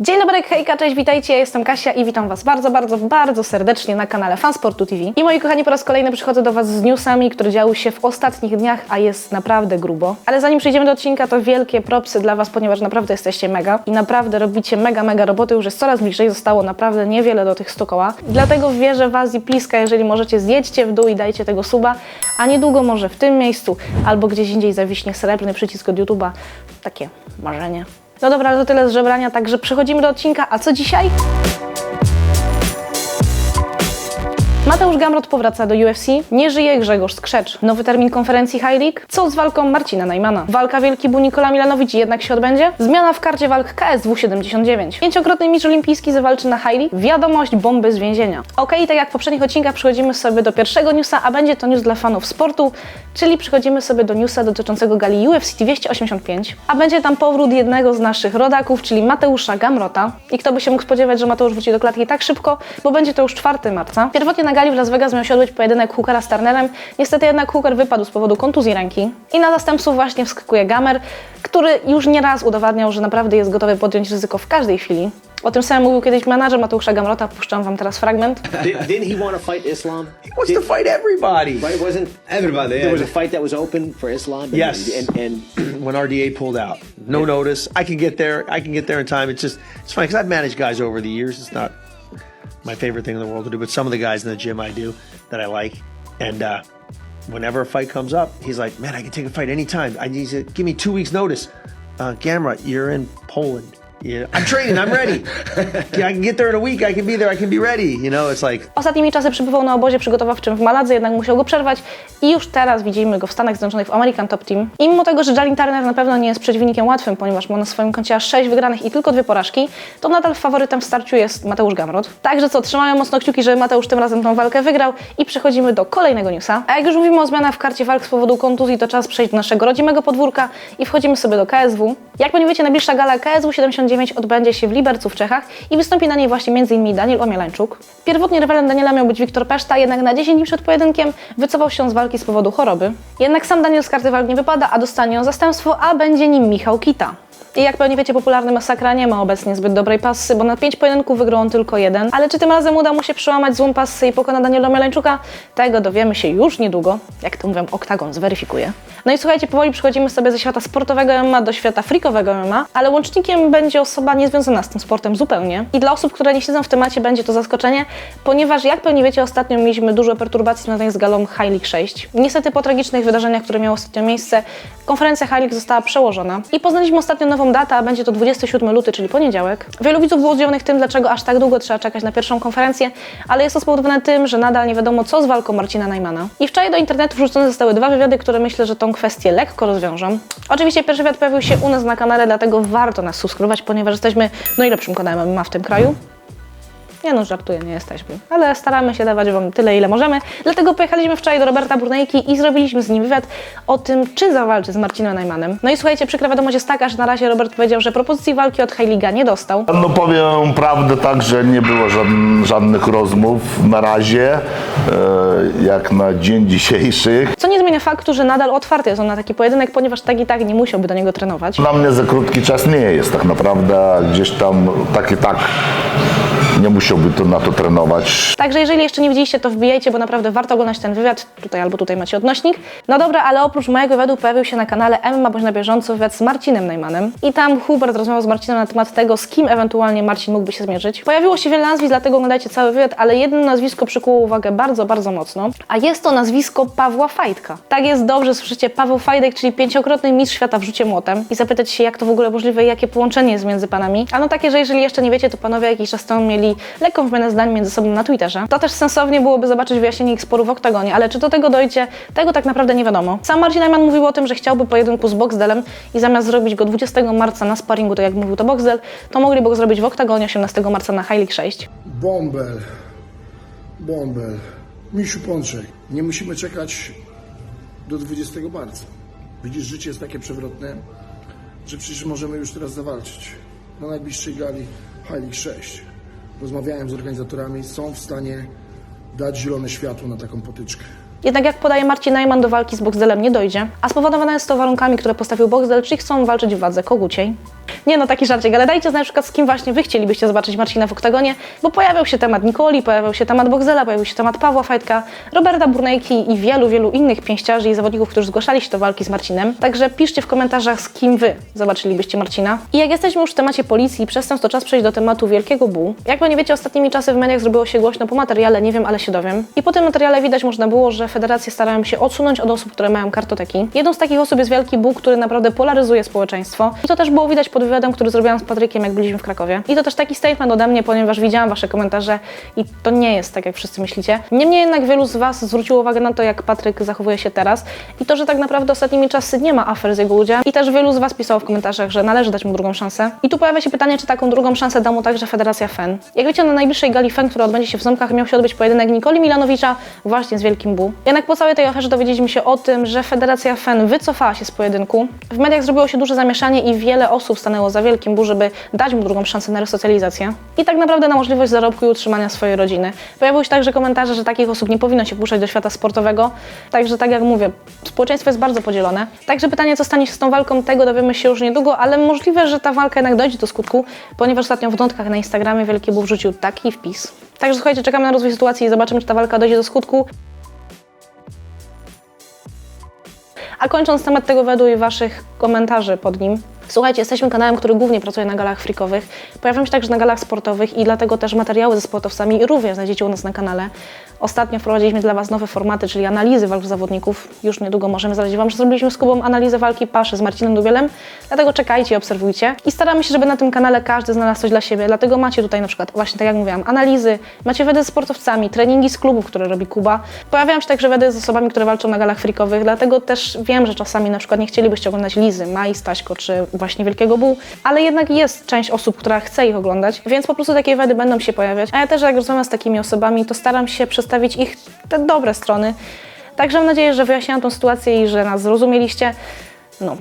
Dzień dobry, hejka, cześć, witajcie, ja jestem Kasia i witam Was bardzo, bardzo, bardzo serdecznie na kanale Fansportu TV. I moi kochani, po raz kolejny przychodzę do Was z newsami, które działy się w ostatnich dniach, a jest naprawdę grubo. Ale zanim przejdziemy do odcinka, to wielkie propsy dla Was, ponieważ naprawdę jesteście mega i naprawdę robicie mega, mega roboty, już jest coraz bliżej, zostało naprawdę niewiele do tych 100 koła. Dlatego wierzę w Was i pliska, jeżeli możecie, zjedźcie w dół i dajcie tego suba, a niedługo może w tym miejscu albo gdzieś indziej zawiśnie srebrny przycisk od YouTube'a. Takie marzenie. No dobra, to tyle z żebrania, także przechodzimy do odcinka. A co dzisiaj? Mateusz Gamrot powraca do UFC, nie żyje Grzegorz Skrzecz. Nowy termin konferencji High League? Co z walką Marcina Najmana? Walka Wielki Bu Nikola Milanowicz jednak się odbędzie? Zmiana w karcie walk KSW 79. Pięciokrotny mistrz olimpijski zawalczy na High League? Wiadomość bomby z więzienia. Okej, tak jak w poprzednich odcinkach przechodzimy sobie do pierwszego newsa, a będzie to news dla fanów sportu, czyli przechodzimy sobie do newsa dotyczącego gali UFC 285, a będzie tam powrót jednego z naszych rodaków, czyli Mateusza Gamrota. I kto by się mógł spodziewać, że Mateusz wróci do klatki tak szybko, bo będzie to już 4 marca. Pierwotnie na gali w Las Vegas miał się odbyć pojedynek Hookera z Turnerem, niestety jednak Hooker wypadł z powodu kontuzji ręki. I na zastępstwo właśnie wskakuje Gamer, który już nieraz udowadniał, że naprawdę jest gotowy podjąć ryzyko w każdej chwili. O tym samym mówił kiedyś menadżer Mateusza Gamrota, puszczam wam teraz fragment. Did, didn't he want to fight Islam? He wants to fight everybody. Right? It wasn't Everybody, There yeah. was a fight that was open for Islam. and- Yes. And, and when RDA pulled out, no notice. I can get there. I can get there in time. It's just it's funny because I've managed guys over the years. It's not my favorite thing in the world to do, but some of the guys in the gym I do that I like. And uh, whenever a fight comes up, he's like, "Man, I can take a fight anytime. I need to give me two weeks notice." Uh, Gamera, you're in Poland. Yeah, I'm training. I'm ready. I can get there in a week. I can be there. I can be ready. You know, it's like Ostatnimi czasy przebywał na obozie przygotowawczym w Maladze, jednak musiał go przerwać i już teraz widzimy go w Stanach Zjednoczonych w American Top Team. I mimo tego, że Jalin Turner na pewno nie jest przeciwnikiem łatwym, ponieważ ma na swoim koncie aż 6 wygranych i tylko dwie porażki, to nadal faworytem w starciu jest Mateusz Gamrot. Także co, trzymają mocno kciuki, żeby Mateusz tym razem tą walkę wygrał i przechodzimy do kolejnego newsa. A jak już mówimy o zmianach w karcie walk z powodu kontuzji, to czas przejść do naszego rodzimego podwórka i wchodzimy sobie do KSW. Jak pewnie wiecie, najbliższa gala KSW 79 odbędzie się w Libercu w Czechach i wystąpi na niej właśnie m.in. Daniel Omielańczuk. Pierwotnie rywalem Daniela miał być Wiktor Peszta, jednak na 10 dni przed pojedynkiem wycofał się z walki z powodu choroby. Jednak sam Daniel z karty walk nie wypada, a dostanie on zastępstwo, a będzie nim Michał Kita. I jak pewnie wiecie, popularny masakra nie ma obecnie zbyt dobrej pasy, bo na 5 pojedynków wygrał on tylko jeden. Ale czy tym razem uda mu się przełamać złą pasy i pokona Daniela Mielańczuka? Tego dowiemy się już niedługo. Jak to mówią, Oktagon zweryfikuje. No i słuchajcie, powoli przechodzimy sobie ze świata sportowego MMA do świata freakowego MMA, ale łącznikiem będzie osoba niezwiązana z tym sportem zupełnie. I dla osób, które nie siedzą w temacie, będzie to zaskoczenie, ponieważ jak pewnie wiecie, ostatnio mieliśmy dużo perturbacji związanych z galą League 6. Niestety po tragicznych wydarzeniach, które miały ostatnio miejsce, konferencja League została przełożona. I poznaliśmy ostatnio nową datę, a będzie to 27 luty, czyli poniedziałek. Wielu widzów było zdziwionych tym, dlaczego aż tak długo trzeba czekać na pierwszą konferencję, ale jest to spowodowane tym, że nadal nie wiadomo, co z walką Marcina Najmana. I wczoraj do internetu wrzucone zostały dwa wywiady, które myślę, że tą kwestię lekko rozwiążą. Oczywiście pierwszy wywiad pojawił się u nas na kanale, dlatego warto nas subskrybować, ponieważ jesteśmy najlepszym kanałem MMA w tym kraju. Nie no, żartuję, nie jesteśmy. Ale staramy się dawać Wam tyle, ile możemy. Dlatego pojechaliśmy wczoraj do Roberta Burnejki i zrobiliśmy z nim wywiad o tym, czy zawalczy z Marcinem Najmanem. No i słuchajcie, przykra wiadomość jest taka, że na razie Robert powiedział, że propozycji walki od Heiliga nie dostał. No powiem prawdę tak, że nie było żadn- żadnych rozmów na razie, e, jak na dzień dzisiejszy. Co nie zmienia faktu, że nadal otwarty jest on na taki pojedynek, ponieważ tak i tak nie musiałby do niego trenować. Dla mnie za krótki czas nie jest tak naprawdę, gdzieś tam tak i tak nie musiałby to na to trenować. Także jeżeli jeszcze nie widzieliście, to wbijajcie, bo naprawdę warto oglądać ten wywiad. Tutaj albo tutaj macie odnośnik. No dobra, ale oprócz mojego wywiadu pojawił się na kanale MMA bądź na bieżąco wywiad z Marcinem Najmanem. I tam Hubert rozmawiał z Marcinem na temat tego, z kim ewentualnie Marcin mógłby się zmierzyć. Pojawiło się wiele nazwisk, dlatego oglądajcie cały wywiad, ale jedno nazwisko przykuło uwagę bardzo, bardzo mocno. A jest to nazwisko Pawła Fajtka. Tak jest, dobrze słyszycie, Paweł Fajdek, czyli pięciokrotny mistrz świata w rzucie młotem. I zapytać się, jak to w ogóle możliwe i jakie połączenie jest między panami. A no takie, że jeżeli jeszcze nie wiecie, to panowie jakiś czas temu mieli lekką wymianę zdań między sobą na Twitterze. To też sensownie byłoby zobaczyć wyjaśnienie ich sporu w oktagonie, ale czy do tego dojdzie, tego tak naprawdę nie wiadomo. Sam Marcin Najman mówił o tym, że chciałby pojedynku z Boxdelem i zamiast zrobić go 20 marca na sparingu, tak jak mówił to Boxdel, to mogliby go zrobić w oktagonie 18 marca na High League 6. Bąbel, bąbel, misiu pączek. Nie musimy czekać do 20 marca. Widzisz, życie jest takie przewrotne, że przecież możemy już teraz zawalczyć. Na najbliższej gali League 6. Rozmawiałem z organizatorami, są w stanie dać zielone światło na taką potyczkę. Jednak jak podaje Marcin Najman, do walki z Boxdelem nie dojdzie, a spowodowane jest to warunkami, które postawił Boxdel, czyli chcą walczyć w wadze koguciej. Nie no, taki żarcik, ale dajcie znać na przykład z kim właśnie wy chcielibyście zobaczyć Marcina w oktagonie, bo pojawiał się temat Nikoli, pojawiał się temat Boxela, pojawił się temat Pawła Fajtka, Roberta Burnejki i wielu, wielu innych pięściarzy i zawodników, którzy zgłaszali się do walki z Marcinem. Także piszcie w komentarzach, z kim wy zobaczylibyście Marcina. I jak jesteśmy już w temacie policji przestępstw, to czas przejść do tematu Wielkiego Bu. Jak pewnie wiecie, ostatnimi czasy w mediach zrobiło się głośno po materiale, nie wiem, ale się dowiem. I po tym materiale widać można było, że federacje starają się odsunąć od osób, które mają kartoteki. Jedną z takich osób jest Wielki Bu, który naprawdę polaryzuje społeczeństwo. I to też było widać pod wywiadem, który zrobiłam z Patrykiem, jak byliśmy w Krakowie. I to też taki statement ode mnie, ponieważ widziałam wasze komentarze i to nie jest tak, jak wszyscy myślicie. Niemniej jednak wielu z was zwróciło uwagę na to, jak Patryk zachowuje się teraz i to, że tak naprawdę ostatnimi czasy nie ma afer z jego udziałem. I też wielu z was pisało w komentarzach, że należy dać mu drugą szansę. I tu pojawia się pytanie, czy taką drugą szansę da mu także Federacja FEN. Jak wiecie, na najbliższej gali FEN, która odbędzie się w Ząbkach, miał się odbyć pojedynek Nikoli Milanowicza właśnie z Wielkim Bu. Jednak po całej tej aferze dowiedzieliśmy się o tym, że Federacja FEN wycofała się z pojedynku. W mediach zrobiło się duże zamieszanie i wiele osób stanęło za Wielkim Bu, żeby dać mu drugą szansę na resocjalizację. I tak naprawdę na możliwość zarobku i utrzymania swojej rodziny. Pojawiły się także komentarze, że takich osób nie powinno się wpuszczać do świata sportowego. Także tak jak mówię, społeczeństwo jest bardzo podzielone. Także pytanie, co stanie się z tą walką, tego dowiemy się już niedługo, ale możliwe, że ta walka jednak dojdzie do skutku, ponieważ ostatnio w notkach na Instagramie Wielki Bu wrzucił taki wpis. Także słuchajcie, czekamy na rozwój sytuacji i zobaczymy, czy ta walka dojdzie do skutku. A kończąc temat tego wedu i Waszych komentarzy pod nim, Słuchajcie, jesteśmy kanałem, który głównie pracuje na galach freakowych. Pojawiam się także na galach sportowych i dlatego też materiały ze sportowcami również znajdziecie u nas na kanale. Ostatnio wprowadziliśmy dla Was nowe formaty, czyli analizy walk zawodników. Już niedługo możemy zdradzić Wam, że zrobiliśmy z Kubą analizę walki Paszy z Marcinem Dubielem, dlatego czekajcie i obserwujcie. I staramy się, żeby na tym kanale każdy znalazł coś dla siebie, dlatego macie tutaj na przykład, właśnie tak jak mówiłam, analizy, macie wedy z sportowcami, treningi z klubów, które robi Kuba. Pojawiają się także wedy z osobami, które walczą na galach freakowych, dlatego też wiem, że czasami na przykład nie chcielibyście oglądać Lizy, Mai, Staśko czy właśnie Wielkiego Bu, ale jednak jest część osób, która chce ich oglądać, więc po prostu takie wedy będą się pojawiać. A ja też jak rozmawiam z takimi osobami, to staram się przedstawić ich te dobre strony. Także mam nadzieję, że wyjaśniłam tą sytuację i że nas zrozumieliście. No,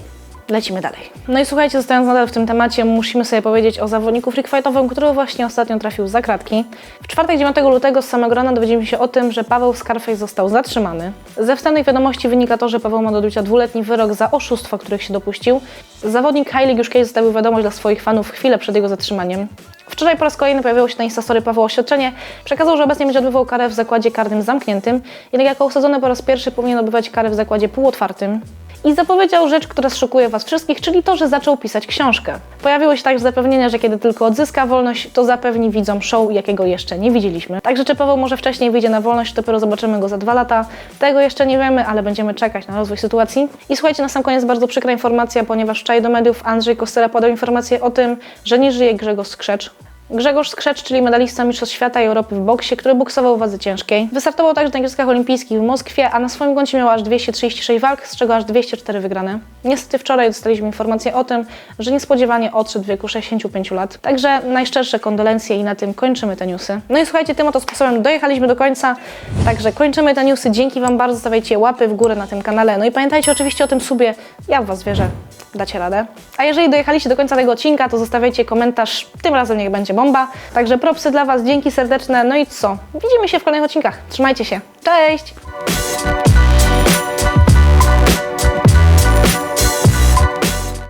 lecimy dalej. No i słuchajcie, zostając nadal w tym temacie, musimy sobie powiedzieć o zawodniku freakfightowym, który właśnie ostatnio trafił za kratki. W czwartek 9 lutego z samego rana dowiedzieliśmy się o tym, że Paweł Scarface został zatrzymany. Ze wstępnych wiadomości wynika to, że Paweł ma do odbycia dwuletni wyrok za oszustwa, których się dopuścił. Zawodnik Hailey już kiedyś zostawił wiadomość dla swoich fanów chwilę przed jego zatrzymaniem. Wczoraj po raz kolejny pojawiło się na Instastory Paweł oświadczenie. Przekazał, że obecnie będzie odbywał karę w zakładzie karnym zamkniętym, jednak jako osadzony po raz pierwszy powinien odbywać karę w zakładzie półotwartym. I zapowiedział rzecz, która zszokuje Was wszystkich, czyli to, że zaczął pisać książkę. Pojawiły się także zapewnienia, że kiedy tylko odzyska wolność, to zapewni widzom show, jakiego jeszcze nie widzieliśmy. Także czy Paweł może wcześniej wyjdzie na wolność, dopiero zobaczymy go za dwa lata. Tego jeszcze nie wiemy, ale będziemy czekać na rozwój sytuacji. I słuchajcie, na sam koniec bardzo przykra informacja, ponieważ wczoraj do mediów Andrzej Kostera podał informację o tym, że nie żyje Grzegorz Skrzecz. Grzegorz Skrzecz, czyli medalista Mistrzostw Świata i Europy w boksie, który boksował w wadze ciężkiej. Wystartował także na Igrzyskach Olimpijskich w Moskwie, a na swoim koncie miał aż 236 walk, z czego aż 204 wygrane. Niestety wczoraj dostaliśmy informację o tym, że niespodziewanie odszedł w wieku 65 lat. Także najszczersze kondolencje i na tym kończymy te newsy. No i słuchajcie, tym oto sposobem dojechaliśmy do końca, także kończymy te newsy. Dzięki Wam bardzo, stawiajcie łapy w górę na tym kanale. No i pamiętajcie oczywiście o tym subie, ja w Was wierzę, dacie radę. A jeżeli dojechaliście do końca tego odcinka, to zostawiajcie komentarz, tym razem niech będzie bomba. Także propsy dla Was, dzięki serdeczne. No i co? Widzimy się w kolejnych odcinkach. Trzymajcie się. Cześć!